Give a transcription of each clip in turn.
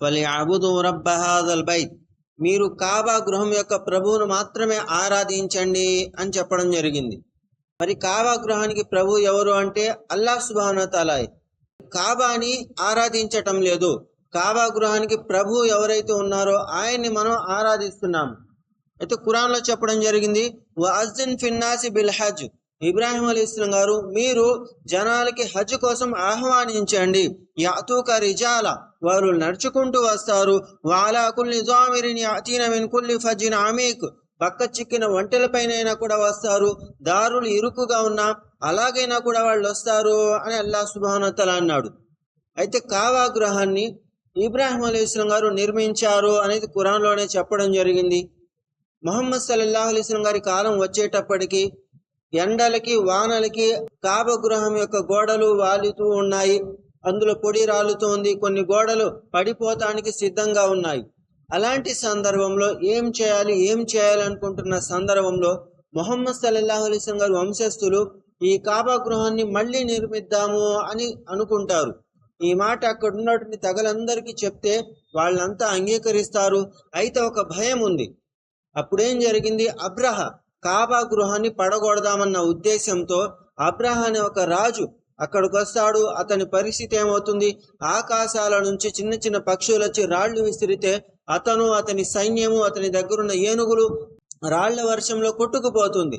ఫలిఅబుదు రబ్బ హాదల్ బైత్. మీరు కాబా గృహం యొక్క ప్రభువును మాత్రమే ఆరాధించండి అని చెప్పడం జరిగింది. మరి కాబా గృహానికి ప్రభు ఎవరు అంటే అల్లాహ్ సుబానతలాయ్ కాబాని ఆరాధించటం లేదు. కాబా గృహానికి ప్రభు ఎవరైతే ఉన్నారో ఆయన్ని మనం ఆరాధిస్తున్నాం. అయితే ఖురాన్లో చెప్పడం జరిగింది వఅజ్జిన్ ఫిన్నాసి బిల్ హజ్. ఇబ్రాహిం అలీ ఇస్లాం గారు మీరు జనాలకి హజ్ కోసం ఆహ్వానించండి. యాతూక రిజాల. వారు నడుచుకుంటూ వస్తారు. వాలా కుల్లి జామిరిని అతీన మిన్ కుల్లి ఫజిన్ అమీక్. పక్క చిక్కిన ఒంటెలపైనైనా కూడా వస్తారు. దారులు ఇరుకుగా ఉన్నా అలాగైనా కూడా వాళ్ళు వస్తారు అని అల్లా సుభానతల అన్నాడు. అయితే కావా గృహాన్ని ఇబ్రాహిం అలీ ఇస్లాం గారు నిర్మించారు అనేది ఖురాన్లోనే చెప్పడం జరిగింది. మొహమ్మద్ సల్లాహు అలీస్లం గారి కాలం వచ్చేటప్పటికి ఎండలకి వానలకి కాబ గృహం యొక్క గోడలు వాలుతూ ఉన్నాయి. అందులో పొడి రాలుతోంది కొన్ని గోడలు పడిపోతానికి సిద్ధంగా ఉన్నాయి. అలాంటి సందర్భంలో ఏం చేయాలి ఏం చేయాలనుకుంటున్న సందర్భంలో మొహమ్మద్ సల్లల్లాహు అలైస్లం గారు వంశస్థులు ఈ కాబా గృహాన్ని మళ్ళీ నిర్మిద్దాము అని అనుకుంటారు. ఈ మాట అక్కడ ఉన్నటువంటి తగలందరికీ చెప్తే వాళ్ళంతా అంగీకరిస్తారు. అయితే ఒక భయం ఉంది. అప్పుడేం జరిగింది? అబ్రహ కాబా గృహాన్ని పడగొడదామన్న ఉద్దేశంతో అబ్రహ అనే ఒక రాజు అక్కడికి వస్తాడు అతని పరిస్థితి ఏమవుతుంది? ఆకాశాల నుంచి చిన్న చిన్న పక్షులు వచ్చి రాళ్ళు విసిరితే అతను అతని సైన్యము అతని దగ్గరున్న ఏనుగులు రాళ్ళ వర్షంలో కొట్టుకుపోతుంది.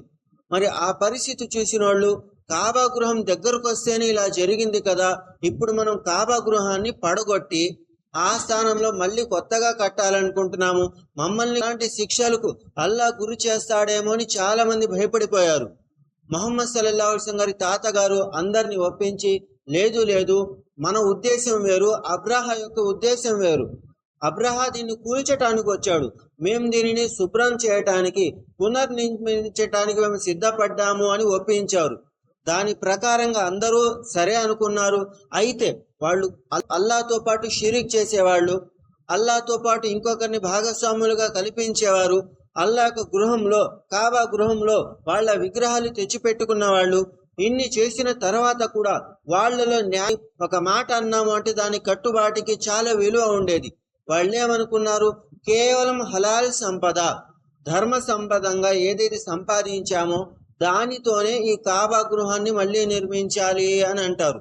మరి ఆ పరిస్థితి చూసిన వాళ్ళు కాబా గృహం దగ్గరకు వస్తేనే ఇలా జరిగింది కదా. ఇప్పుడు మనం కాబా గృహాన్ని పడగొట్టి ఆ స్థానంలో మళ్ళీ కొత్తగా కట్టాలనుకుంటున్నాము. మమ్మల్ని లాంటి శిక్షలకు అల్లా గురి చేస్తాడేమో అని చాలా మంది భయపడిపోయారు. మహమ్మద్ సల్లల్లాహు అలైహి గారి తాతగారు అందరిని ఒప్పించి లేదు లేదు మన ఉద్దేశం వేరు అబ్రహ యొక్క ఉద్దేశం వేరు. అబ్రహా దీన్ని కూల్చటానికి వచ్చాడు. మేము దీనిని శుభ్రం చేయటానికి పునర్నిర్మించటానికి మేము సిద్ధపడ్డాము అని ఒప్పించారు. దాని ప్రకారంగా అందరూ సరే అనుకున్నారు. అయితే వాళ్ళు అల్- అల్లాతో పాటు షిరిక్ చేసేవాళ్ళు అల్లాతో పాటు ఇంకొకరిని భాగస్వాములుగా కల్పించేవారు. అల్లా గృహంలో కాబా గృహంలో వాళ్ళ విగ్రహాలు తెచ్చిపెట్టుకున్న వాళ్ళు ఇన్ని చేసిన తర్వాత కూడా వాళ్ళలో న్యాయం ఒక మాట అన్నాము అంటే దాని కట్టుబాటుకి చాలా విలువ ఉండేది. వాళ్ళు ఏమనుకున్నారు కేవలం హలాల్ సంపద ధర్మ సంపదంగా ఏదైతే సంపాదించామో దానితోనే ఈ కాబా గృహాన్ని మళ్ళీ నిర్మించాలి అని అంటారు.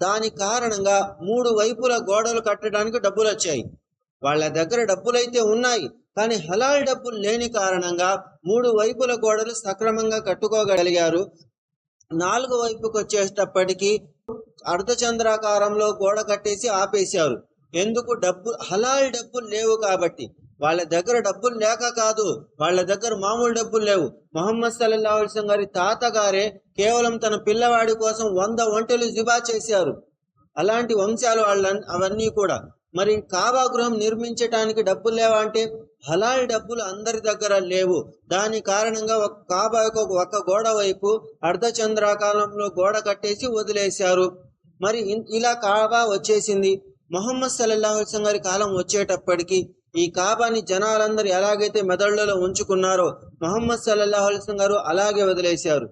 దాని కారణంగా మూడు వైపుల గోడలు కట్టడానికి డబ్బులు వచ్చాయి వాళ్ళ దగ్గర డబ్బులైతే ఉన్నాయి. కానీ హలాల్ డబ్బులు లేని కారణంగా మూడు వైపుల గోడలు సక్రమంగా కట్టుకోగలిగారు. నాలుగు వైపుకి వచ్చేటప్పటికీ అర్ధచంద్రాకారంలో గోడ కట్టేసి ఆపేశారు. ఎందుకు? డబ్బు హలాల్ డబ్బులు లేవు కాబట్టి. వాళ్ళ దగ్గర డబ్బులు లేక కాదు. వాళ్ళ దగ్గర మామూలు డబ్బులు లేవు. మొహమ్మద్ సల్లల్లాహు అలైహి గారి తాతగారే కేవలం తన పిల్లవాడి కోసం వంద ఒంటెలు జిబా చేశారు. అలాంటి వంశాలు వాళ్ళ అవన్నీ కూడా. మరి కాబా గృహం నిర్మించటానికి డబ్బులు లేవా అంటే? హలాల్ డబ్బులు అందరి దగ్గర లేవు. దాని కారణంగా ఒక కాబాకు ఒక గోడ వైపు అర్ధచంద్రాకాలంలో గోడ కట్టేసి వదిలేశారు. మరి ఇలా కాబా వచ్చేసింది. మొహమ్మద్ సల్లల్లాహు గారి కాలం వచ్చేటప్పటికి ఈ కాబాని జనాలందరూ ఎలాగైతే మెదళ్ళలో ఉంచుకున్నారో మొహమ్మద్ సల్లల్లాహు గారు అలాగే వదిలేశారు.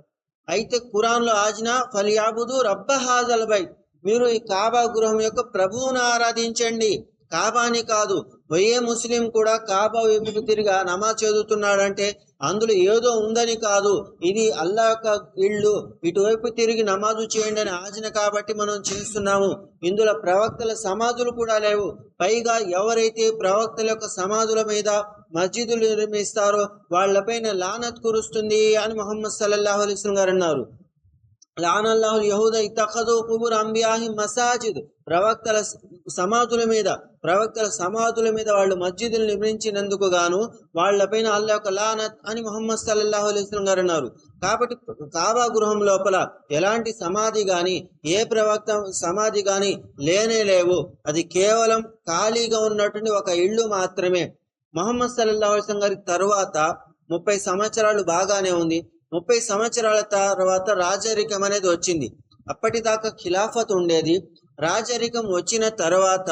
అయితే ఖురాన్లో ఆజ్న ఫలియాబుదు రబ్బ హాజల్ బై మీరు ఈ కాబా గృహం యొక్క ప్రభువును ఆరాధించండి. కాబాని కాదు ఏ ముస్లిం కూడా కాబా వైపుకు తిరిగా నమాజ్ చదువుతున్నాడంటే అందులో ఏదో ఉందని కాదు. ఇది అల్లా యొక్క ఇళ్ళు ఇటువైపు తిరిగి నమాజు చేయండి అని ఆజ్ఞ కాబట్టి మనం చేస్తున్నాము. ఇందులో ప్రవక్తల సమాధులు కూడా లేవు. పైగా ఎవరైతే ప్రవక్తల యొక్క సమాధుల మీద మస్జిదులు నిర్మిస్తారో వాళ్ళపైన లానత్ కురుస్తుంది అని మొహమ్మద్ సల్లాహు అలైహి గారు అన్నారు. లానల్లాహు యహూద ఇతఖదు కుబుర్ అంబియాహి మసాజిద్. ప్రవక్తల సమాధుల మీద ప్రవక్తల సమాధుల మీద వాళ్ళు మస్జిదులు నిర్మించినందుకు గాను వాళ్ళపైన అల్లా యొక్క లానత్ అని ముహమ్మద్ సల్లల్లాహు అలైస్లం గారు అన్నారు. కాబట్టి కాబా గృహం లోపల ఎలాంటి సమాధి గాని ఏ ప్రవక్త సమాధి గాని లేనే లేవు. అది కేవలం ఖాళీగా ఉన్నటువంటి ఒక ఇల్లు మాత్రమే. మొహమ్మద్ సల్లల్లాహు అలైస్లం గారి తరువాత ముప్పై సంవత్సరాలు బాగానే ఉంది. ముప్పై సంవత్సరాల తర్వాత రాజరికం అనేది వచ్చింది. అప్పటిదాకా ఖిలాఫత్ ఉండేది. రాజరికం వచ్చిన తర్వాత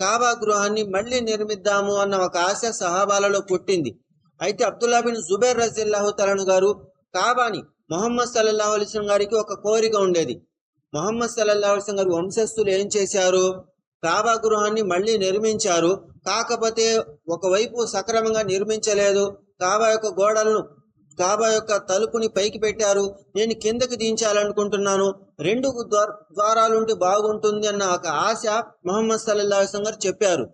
కాబా గృహాన్ని మళ్ళీ నిర్మిద్దాము అన్న ఒక ఆశ సహాబాలలో పుట్టింది. అయితే అబ్దుల్లా బిన్ జుబేర్ రజిల్లాహు తలను గారు కాబాని మొహమ్మద్ సల్లల్లాహు అలిస్లం గారికి ఒక కోరిక ఉండేది. మొహమ్మద్ సల్లల్లాహు అలిస్లం గారి వంశస్థులు ఏం చేశారు? కాబా గృహాన్ని మళ్ళీ నిర్మించారు. కాకపోతే ఒకవైపు సక్రమంగా నిర్మించలేదు. కాబా యొక్క గోడలను కాబా యొక్క తలుపుని పైకి పెట్టారు. నేను కిందకి దించాలనుకుంటున్నాను. రెండు ద్వారాలుంటే బాగుంటుంది అన్న ఒక ఆశ మొహమ్మద్ సల్లాహ్ గారు చెప్పారు.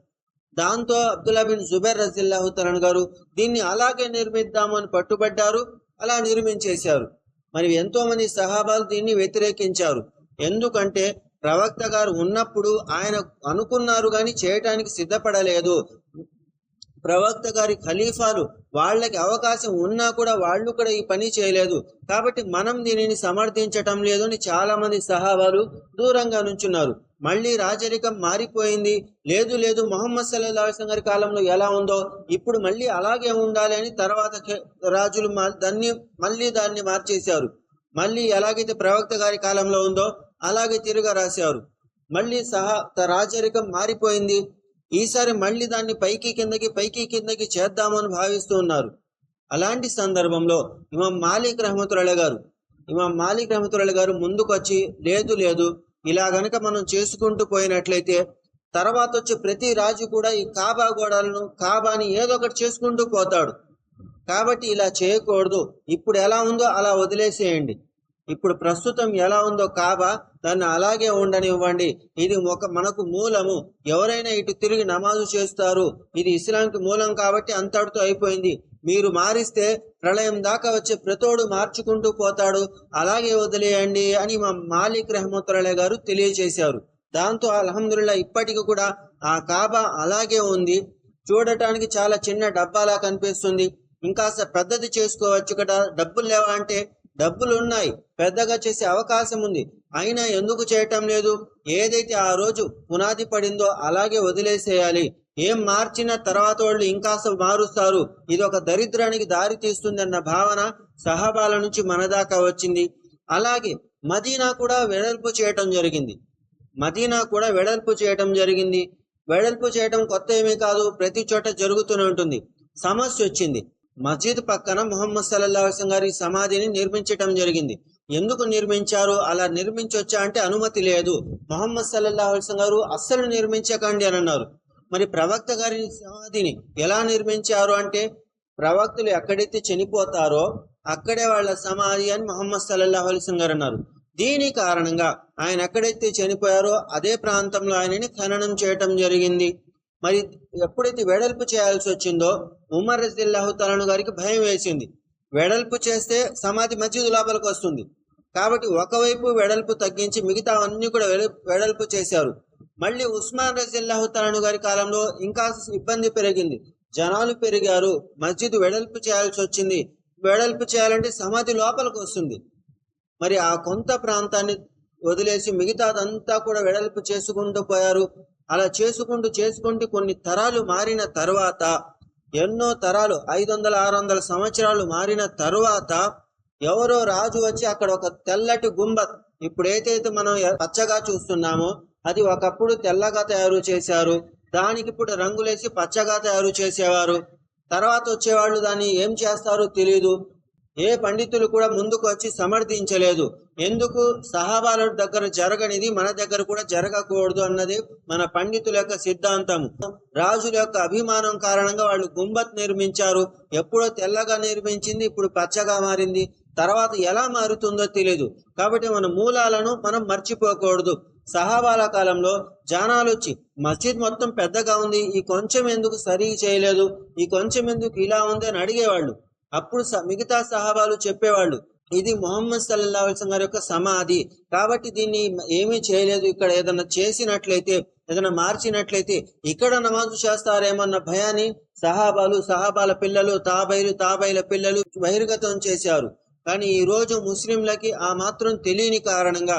దాంతో అబ్దుల్లా బిన్ జుబైర్ రజిల్లాహు తలన్ గారు దీన్ని అలాగే నిర్మిద్దామని పట్టుబడ్డారు. అలా నిర్మించేశారు. మరి ఎంతో మంది సహాబాలు దీన్ని వ్యతిరేకించారు. ఎందుకంటే ప్రవక్త గారు ఉన్నప్పుడు ఆయన అనుకున్నారు కానీ చేయటానికి సిద్ధపడలేదు. ప్రవక్త గారి ఖలీఫాలు వాళ్ళకి అవకాశం ఉన్నా కూడా వాళ్ళు కూడా ఈ పని చేయలేదు. కాబట్టి మనం దీనిని సమర్థించటం లేదు అని చాలా మంది సహాబాలు దూరంగా నుంచున్నారు. మళ్ళీ రాజరికం మారిపోయింది. లేదు లేదు మొహమ్మద్ సల్లాహం గారి కాలంలో ఎలా ఉందో ఇప్పుడు మళ్ళీ అలాగే ఉండాలి అని తర్వాత రాజులు దాన్ని మళ్ళీ దాన్ని మార్చేశారు. మళ్ళీ ఎలాగైతే ప్రవక్త గారి కాలంలో ఉందో అలాగే తిరుగా రాశారు మళ్ళీ సహా త- రాజరికం మారిపోయింది. ఈసారి మళ్ళీ దాన్ని పైకి కిందకి పైకి కిందకి చేద్దామని భావిస్తూ ఉన్నారు. అలాంటి సందర్భంలో ఇమాం మాలిక్ రహమతుల్లా గారు ఇమాం మాలిక్ రహమతుల్లా గారు ముందుకొచ్చి లేదు లేదు ఇలా గనక మనం చేసుకుంటూ పోయినట్లయితే తర్వాత వచ్చే ప్రతి రాజు కూడా ఈ కాబా గోడలను కాబాని ఏదో ఒకటి చేసుకుంటూ పోతాడు. కాబట్టి ఇలా చేయకూడదు. ఇప్పుడు ఎలా ఉందో అలా వదిలేసేయండి. ఇప్పుడు ప్రస్తుతం ఎలా ఉందో కాబా దాన్ని అలాగే ఉండనివ్వండి. ఇది ఒక మనకు మూలము. ఎవరైనా ఇటు తిరిగి నమాజు చేస్తారు. ఇది ఇస్లాంకి మూలం కాబట్టి అంతటితో అయిపోయింది. మీరు మారిస్తే ప్రళయం దాకా వచ్చే ప్రతోడు మార్చుకుంటూ పోతాడు. అలాగే వదిలేయండి అని మా మాలిక్ రహమతుల్లా గారు తెలియజేశారు. దాంతో అల్హమ్దుల్లా ఇప్పటికి కూడా ఆ కాబా అలాగే ఉంది. చూడటానికి చాలా చిన్న డబ్బాలా కనిపిస్తుంది. ఇంకా పెద్దది చేసుకోవచ్చు కదా. డబ్బులు లేవా అంటే డబ్బులు ఉన్నాయి పెద్దగా చేసే అవకాశం ఉంది. అయినా ఎందుకు చేయటం లేదు? ఏదైతే ఆ రోజు పునాది పడిందో అలాగే వదిలేసేయాలి. ఏం మార్చిన తర్వాత వాళ్ళు ఇంకాస్త మారుస్తారు. ఇది ఒక దరిద్రానికి దారి తీస్తుంది అన్న భావన సహాబాల నుంచి మన దాకా వచ్చింది. అలాగే మదీనా కూడా వెడల్పు చేయటం జరిగింది. మదీనా కూడా వెడల్పు చేయటం జరిగింది. వెడల్పు చేయటం కొత్త ఏమీ కాదు. ప్రతి చోట జరుగుతూనే ఉంటుంది. సమస్య వచ్చింది. మసీద్ పక్కన ముహమ్మద్ సల్లాహ్ గారి సమాధిని నిర్మించటం జరిగింది. ఎందుకు నిర్మించారు? అలా నిర్మించొచ్చా అంటే అనుమతి లేదు. మొహమ్మద్ సల్లాహ్ గారు అస్సలు నిర్మించకండి అని అన్నారు. మరి ప్రవక్త గారి సమాధిని ఎలా నిర్మించారు అంటే ప్రవక్తలు ఎక్కడైతే చనిపోతారో అక్కడే వాళ్ళ సమాధి అని మొహమ్మద్ సల్లాహ్ అలిస్లం గారు అన్నారు. దీని కారణంగా ఆయన ఎక్కడైతే చనిపోయారో అదే ప్రాంతంలో ఆయనని ఖననం చేయటం జరిగింది. మరి ఎప్పుడైతే వెడల్పు చేయాల్సి వచ్చిందో ఉమర్ రజిల్లాహు తలను గారికి భయం వేసింది. వెడల్పు చేస్తే సమాధి మస్జిద్ లోపలికి వస్తుంది. కాబట్టి ఒకవైపు వెడల్పు తగ్గించి మిగతా అన్ని కూడా వెడల్పు చేశారు. మళ్ళీ ఉస్మాన్ రజిల్లాహు తలను గారి కాలంలో ఇంకా ఇబ్బంది పెరిగింది. జనాలు పెరిగారు. మస్జిద్ వెడల్పు చేయాల్సి వచ్చింది. వెడల్పు చేయాలంటే సమాధి లోపలికి వస్తుంది. మరి ఆ కొంత ప్రాంతాన్ని వదిలేసి మిగతాదంతా కూడా వెడల్పు చేసుకుంటూ పోయారు. అలా చేసుకుంటూ చేసుకుంటూ కొన్ని తరాలు మారిన తర్వాత ఎన్నో తరాలు ఐదు వందల ఆరు వందల సంవత్సరాలు మారిన తరువాత ఎవరో రాజు వచ్చి అక్కడ ఒక తెల్లటి గుంబత్ ఇప్పుడు ఏదైతే మనం పచ్చగా చూస్తున్నామో అది ఒకప్పుడు తెల్లగా తయారు చేశారు. దానికి ఇప్పుడు రంగులేసి పచ్చగా తయారు చేసేవారు. తర్వాత వచ్చేవాళ్ళు దాన్ని ఏం చేస్తారో తెలియదు ఏ పండితులు కూడా ముందుకు వచ్చి సమర్థించలేదు. ఎందుకు? సహాబాల దగ్గర జరగనిది మన దగ్గర కూడా జరగకూడదు అన్నది మన పండితుల యొక్క సిద్ధాంతము. రాజుల యొక్క అభిమానం కారణంగా వాళ్ళు గుంబత్ నిర్మించారు. ఎప్పుడో తెల్లగా నిర్మించింది ఇప్పుడు పచ్చగా మారింది. తర్వాత ఎలా మారుతుందో తెలియదు కాబట్టి మన మూలాలను మనం మర్చిపోకూడదు. సహాబాల కాలంలో జానాలు వచ్చి మస్జిద్ మొత్తం పెద్దగా ఉంది ఈ కొంచెం ఎందుకు సరి చేయలేదు? ఈ కొంచెం ఎందుకు ఇలా ఉంది? అని అడిగేవాళ్ళు. అప్పుడు స- మిగతా సహాబాలు చెప్పేవాళ్ళు ఇది మొహమ్మద్ సల్లల్లా అల్సం గారి యొక్క సమాధి. కాబట్టి దీన్ని ఏమీ చేయలేదు ఇక్కడ ఏదైనా చేసినట్లయితే ఏదైనా మార్చినట్లయితే ఇక్కడ నమాజు చేస్తారేమన్న భయాన్ని సహాబాలు సహాబాల పిల్లలు తాబైలు తాబైల పిల్లలు బహిర్గతం చేశారు. కానీ ఈ రోజు ముస్లింలకి ఆ మాత్రం తెలియని కారణంగా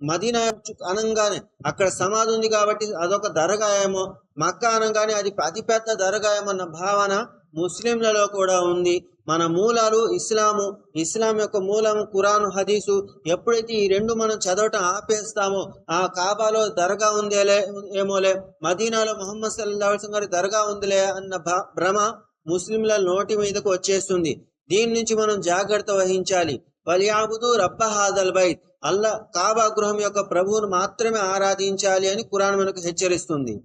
మదీనా అనంగానే అనగానే అక్కడ సమాధి ఉంది కాబట్టి అదొక దరగాయమో మక్క మక్కా అనగానే అది అతిపెద్ద దరగాయమన్న భావన ముస్లింలలో కూడా ఉంది. మన మూలాలు ఇస్లాము. ఇస్లాం యొక్క మూలము ఖురాన్ హదీసు. ఎప్పుడైతే ఈ రెండు మనం చదవటం ఆపేస్తామో ఆ కాబాలో దర్గా ఉందేలే ఏమోలే. మదీనాలో మొహమ్మద్ సల్లాహు గారి దర్గా ఉందిలే అన్న భ- భ్రమ ముస్లింల నోటి మీదకు వచ్చేస్తుంది. దీని నుంచి మనం జాగ్రత్త వహించాలి. వలియాబుదు రబ్బ హాదల్ బైత్. అల్లా కాబా గృహం యొక్క ప్రభువును మాత్రమే ఆరాధించాలి అని ఖురాన్ మనకు హెచ్చరిస్తుంది.